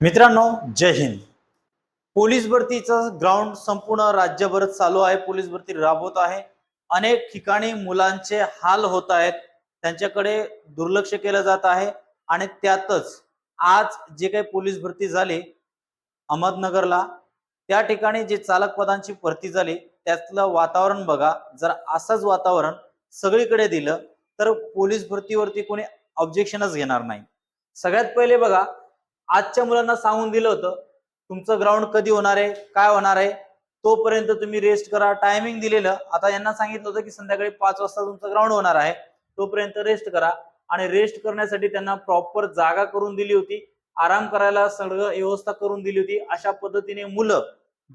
मित्रांनो जय हिंद. पोलीस भरतीचं ग्राउंड संपूर्ण राज्यभर चालू आहे. पोलीस भरती राबवत आहे. अनेक ठिकाणी मुलांचे हाल होत आहेत. त्यांच्याकडे दुर्लक्ष केलं जात आहे. आणि त्यातच आज जे काही पोलीस भरती झाली अहमदनगरला त्या ठिकाणी जे चालक पदांची भरती झाली त्यातलं वातावरण बघा. जर असंच वातावरण सगळीकडे दिलं तर पोलीस भरतीवरती कोणी ऑब्जेक्शनच घेणार नाही. सगळ्यात पहिले बघा आजच्या मुलांना सांगून दिलं होतं तुमचं ग्राउंड कधी होणार आहे काय होणार आहे तोपर्यंत तुम्ही रेस्ट करा. टायमिंग दिलेलं आता यांना सांगितलं होतं की संध्याकाळी पाच वाजता तुमचं ग्राउंड होणार आहे तोपर्यंत रेस्ट करा. आणि रेस्ट करण्यासाठी त्यांना प्रॉपर जागा करून दिली होती आराम करायला सगळं व्यवस्था करून दिली होती. अशा पद्धतीने मुलं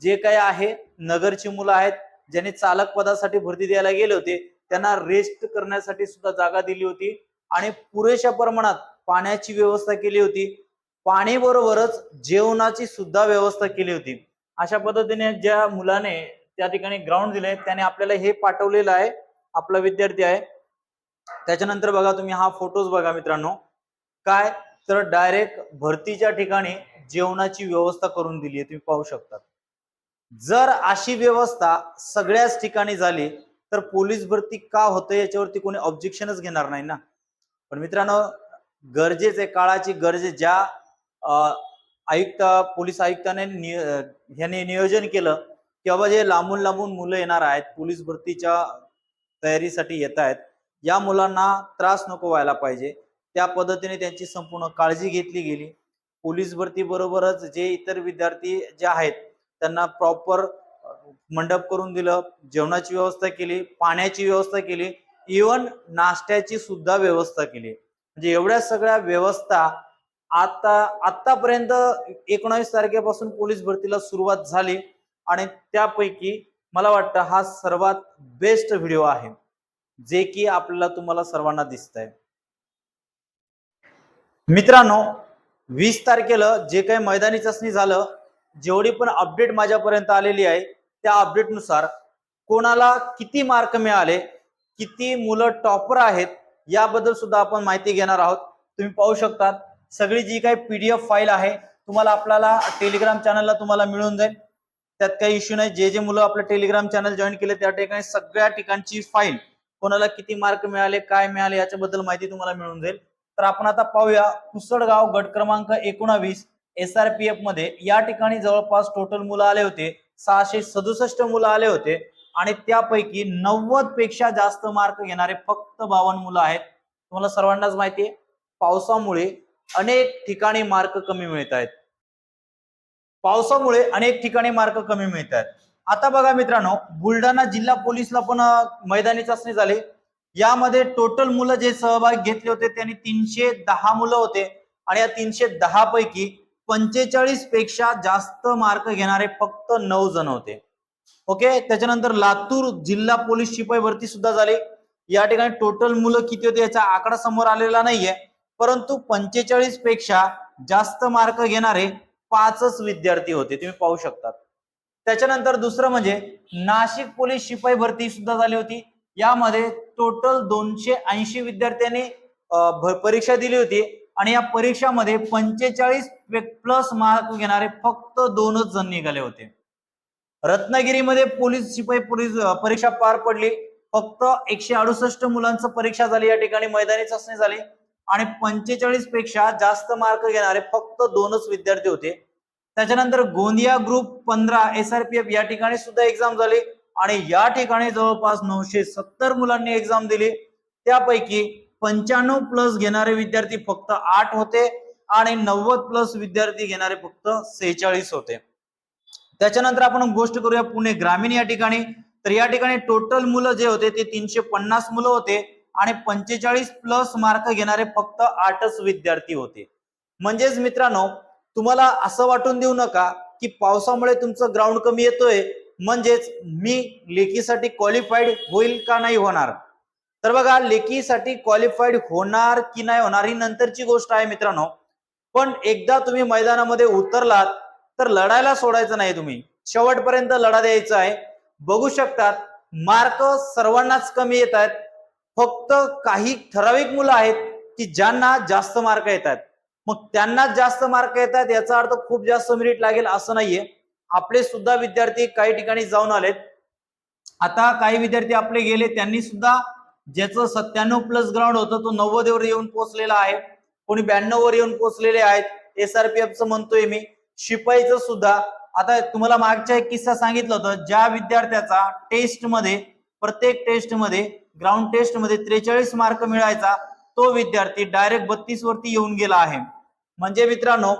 जे काही आहे नगरची मुलं आहेत ज्यांनी चालक पदासाठी भरती द्यायला गेले होते त्यांना रेस्ट करण्यासाठी सुद्धा जागा दिली होती. आणि पुरेशा प्रमाणात पाण्याची व्यवस्था केली होती. पाणी बरोबरच जेवणाची सुद्धा व्यवस्था केली होती. अशा पद्धतीने ज्या मुलाने त्या ठिकाणी ग्राउंड दिले त्याने आपल्याला हे पाठवलेलं आहे. आपला विद्यार्थी आहे. त्याच्यानंतर बघा तुम्ही हा फोटोज बघा मित्रांनो. काय? तर डायरेक्ट भरतीच्या ठिकाणी जेवणाची व्यवस्था करून दिली आहे. तुम्ही पाहू शकता. जर अशी व्यवस्था सगळ्याच ठिकाणी झाली तर पोलीस भरती का होतं याच्यावरती कोणी ऑब्जेक्शनच घेणार नाही ना. पण मित्रांनो गरजेचे काळाची गरजे ज्या आयुक्त पोलीस आयुक्ताने ह्याने नियोजन केलं की बाबा जे लांबून लांबून मुलं येणार आहेत पोलीस भरतीच्या तयारीसाठी येत आहेत या मुलांना त्रास नको व्हायला पाहिजे. त्या पद्धतीने त्यांची संपूर्ण काळजी घेतली गेली. पोलीस भरती बरोबरच जे इतर विद्यार्थी जे आहेत त्यांना प्रॉपर मंडप करून दिलं जेवणाची व्यवस्था केली पाण्याची व्यवस्था केली इवन नाश्त्याची सुद्धा व्यवस्था केली. म्हणजे एवढ्या सगळ्या व्यवस्था आता आतापर्यंत एकोणावीस तारखेपासून पोलीस भरतीला सुरुवात झाली आणि त्यापैकी मला वाटतं हा सर्वात बेस्ट व्हिडिओ आहे जे की आपल्याला तुम्हाला सर्वांना दिसत आहे मित्रांनो वीस तारखेला जे काही मैदानी चाचणी झालं जेवढी पण अपडेट माझ्यापर्यंत आलेली आहे त्या अपडेटनुसार कोणाला किती मार्क मिळाले किती मुलं टॉपर आहेत याबद्दल सुद्धा आपण माहिती घेणार आहोत. तुम्ही पाहू शकतात सगळी जी काही पीडीएफ फाईल आहे तुम्हाला आपल्याला टेलिग्राम चॅनलला तुम्हाला मिळून जाईल. त्यात काही इश्यू नाही. जे जे मुलं आपलं टेलिग्राम चॅनल जॉईन केले त्या ठिकाणी सगळ्या ठिकाणची फाईल कोणाला किती मार्क मिळाले काय मिळाले याच्याबद्दल माहिती तुम्हाला मिळून जाईल. तर आपण आता पाहूया कुसडगाव गट क्रमांक एकोणावीस एस आर पी एफमध्ये या ठिकाणी जवळपास टोटल मुलं आले होते. सहाशे सदुसष्ट मुलं आले होते. आणि त्यापैकी नव्वदपेक्षा जास्त मार्क घेणारे फक्त बावन्न मुलं आहेत. तुम्हाला सर्वांनाच माहिती आहे. पावसामुळे अनेक ठिकाणी मार्क कमी मिळत आहेत पावसामुळे अनेक ठिकाणी मार्क कमी मिळत आहेत आता बघा मित्रांनो बुलढाणा जिल्हा पोलीसला पण मैदानी चाचणी झाली. यामध्ये टोटल मुलं जे सहभाग घेतले होते त्यांनी तीनशे दहा मुलं होते. आणि या तीनशे दहा पैकी पंचेचाळीसपेक्षा जास्त मार्क घेणारे फक्त नऊ जण होते. ओके? त्याच्यानंतर लातूर जिल्हा पोलीस शिपाई भरती सुद्धा झाली. या ठिकाणी टोटल मुलं किती होते याचा आकडा समोर आलेला नाहीये. परंतु पंचेचाळीसपेक्षा जास्त मार्क घेणारे पाचच विद्यार्थी होते. तुम्ही पाहू शकतात. त्याच्यानंतर दुसरं म्हणजे नाशिक पोलीस शिपाई भरती सुद्धा झाली होती. यामध्ये टोटल दोनशे ऐंशी विद्यार्थ्यांनी परीक्षा दिली होती आणि या परीक्षामध्ये पंचेचाळीस प्लस मार्क घेणारे फक्त दोनच जण निघाले होते. रत्नागिरीमध्ये पोलीस शिपाई पोलीस परीक्षा पार पडली. फक्त एकशे अडुसष्ट मुलांचं परीक्षा झाली या ठिकाणी. मैदानी चाचणी झाली. आणि पंचेचाळीसपेक्षा जास्त मार्क घेणारे फक्त दोनच विद्यार्थी होते. त्याच्यानंतर गोंदिया ग्रुप पंधरा एस आर पी एफ या ठिकाणी सुद्धा एक्झाम झाली. आणि या ठिकाणी जवळपास नऊशे सत्तर मुलांनी एक्झाम दिली. त्यापैकी पंच्याण्णव प्लस घेणारे विद्यार्थी फक्त आठ होते आणि नव्वद प्लस विद्यार्थी घेणारे फक्त सेहेचाळीस होते. त्याच्यानंतर आपण गोष्ट करूया पुणे ग्रामीण या ठिकाणी. तर या ठिकाणी टोटल मुलं जे होते ते तीनशे पन्नास मुलं होते. आणि पंचेचाळीस प्लस मार्क घेणारे फक्त आठच विद्यार्थी होते. म्हणजेच मित्रांनो तुम्हाला असं वाटून देऊ नका की पावसामुळे तुमचं ग्राउंड कमी येतोय. म्हणजेच मी लेखीसाठी क्वालिफाईड होईल का नाही होणार? तर बघा लेखीसाठी क्वालिफाईड होणार की नाही होणार ही नंतरची गोष्ट आहे मित्रांनो. पण एकदा तुम्ही मैदानामध्ये उतरलात तर लढायला सोडायचं नाही तुम्ही. शेवटपर्यंत लढा द्यायचा आहे. बघू शकतात मार्क सर्वांनाच कमी येत आहेत. फक्त काही ठराविक मुलं आहेत की ज्यांना जास्त मार्क येतात. मग त्यांनाच जास्त मार्क येतात याचा अर्थ खूप जास्त मेरिट लागेल असं नाहीये. आपले सुद्धा विद्यार्थी काही ठिकाणी जाऊन आलेत. आता काही विद्यार्थी आपले गेले त्यांनी सुद्धा ज्याचं सत्त्याण्णव प्लस ग्राउंड होतं तो नव्वदवर येऊन पोहोचलेला आहे. कोणी ब्याण्णव वर येऊन पोहोचलेले आहेत. एसआरपीएफचं म्हणतोय मी. शिपाईचं सुद्धा. आता तुम्हाला मागच्या एक किस्सा सांगितलं होतं. ज्या विद्यार्थ्याचा टेस्टमध्ये प्रत्येक टेस्टमध्ये ग्राउंड टेस्टमध्ये त्रेचाळीस मार्क मिळायचा तो विद्यार्थी डायरेक्ट बत्तीस वरती येऊन गेला आहे. म्हणजे मित्रांनो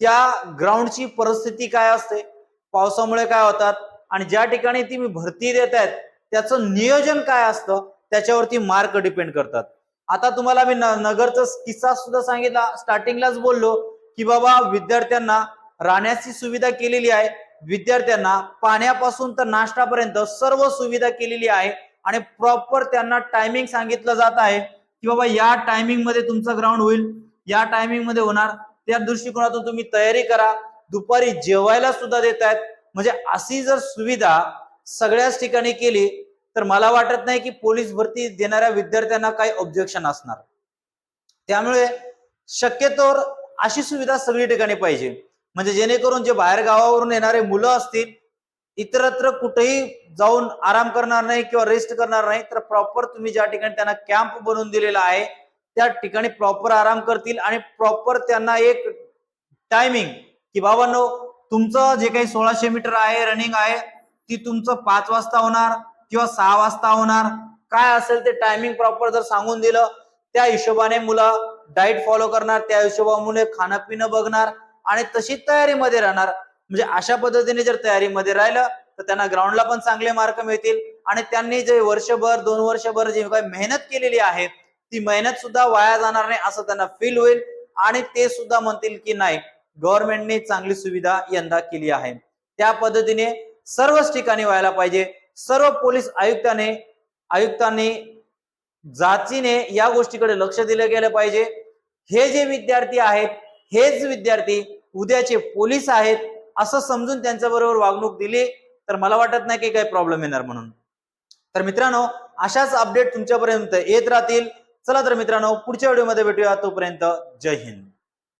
त्या ग्राउंडची परिस्थिती काय असते? पावसामुळे काय होतात? आणि ज्या ठिकाणी ती मी भरती देत आहेत त्याचं नियोजन काय असतं? त्याच्यावरती मार्क डिपेंड करतात. आता तुम्हाला मी न- नगरचा किस्सा सुद्धा सांगितला. स्टार्टिंगलाच बोललो की बाबा विद्यार्थ्यांना राहण्याची सुविधा केलेली आहे. विद्यार्थ्यांना पाण्यापासून तर नाश्तापर्यंत सर्व सुविधा केलेली आहे आणि प्रॉपर त्यांना टायमिंग सांगितलं जात आहे की बाबा या टायमिंगमध्ये तुमचं ग्राउंड होईल. या टायमिंगमध्ये होणार. त्या दृष्टिकोनातून तुम्ही तयारी करा. दुपारी जेवायला सुद्धा देत आहेत म्हणजे अशी जर सुविधा सगळ्याच ठिकाणी केली तर मला वाटत नाही की पोलीस भरती देणाऱ्या विद्यार्थ्यांना काही ऑब्जेक्शन असणार. त्यामुळे शक्यतोवर अशी सुविधा सगळी ठिकाणी पाहिजे. म्हणजे जेणेकरून जे बाहेर गावावरून येणारे मुलं असतील इतरत्र कुठेही जाऊन आराम करणार नाही किंवा रेस्ट करणार नाही तर प्रॉपर तुम्ही ज्या ठिकाणी त्यांना कॅम्प बनवून दिलेला आहे त्या ठिकाणी प्रॉपर आराम करतील आणि प्रॉपर त्यांना एक टायमिंग की बाबांनो तुमचं जे काही सोळाशे मीटर आहे रनिंग आहे ती तुमचं पाच वाजता होणार किंवा सहा वाजता होणार. काय असेल ते टायमिंग प्रॉपर जर सांगून दिलं त्या हिशोबाने मुलं डाईट फॉलो करणार त्या हिशोबामुळे खाणं पिणं बघणार आणि तशी तयारीमध्ये राहणार. म्हणजे अशा पद्धतीने जर तयारीमध्ये राहिलं तर त्यांना ग्राउंडला पण चांगले मार्क मिळतील. आणि त्यांनी जे वर्षभर दोन वर्षभर जी काही मेहनत केलेली आहे ती मेहनत सुद्धा वाया जाणार नाही असं त्यांना फील होईल. आणि ते सुद्धा म्हणतील की नाही गव्हर्नमेंटने चांगली सुविधा यंदा केली आहे. त्या पद्धतीने सर्वच ठिकाणी व्हायला पाहिजे. सर्व पोलीस आयुक्ताने आयुक्तांनी जातीने या गोष्टीकडे लक्ष दिलं गेलं पाहिजे. हे जे विद्यार्थी आहेत हेच विद्यार्थी उद्याचे पोलीस आहेत असं समजून त्यांच्या बरोबर वागणूक दिली तर मला वाटत नाही की काही प्रॉब्लेम येणार म्हणून. तर मित्रांनो अशाच अपडेट तुमच्यापर्यंत येत राहतील. चला तर मित्रांनो पुढच्या व्हिडिओमध्ये भेटूया. तोपर्यंत जय हिंद.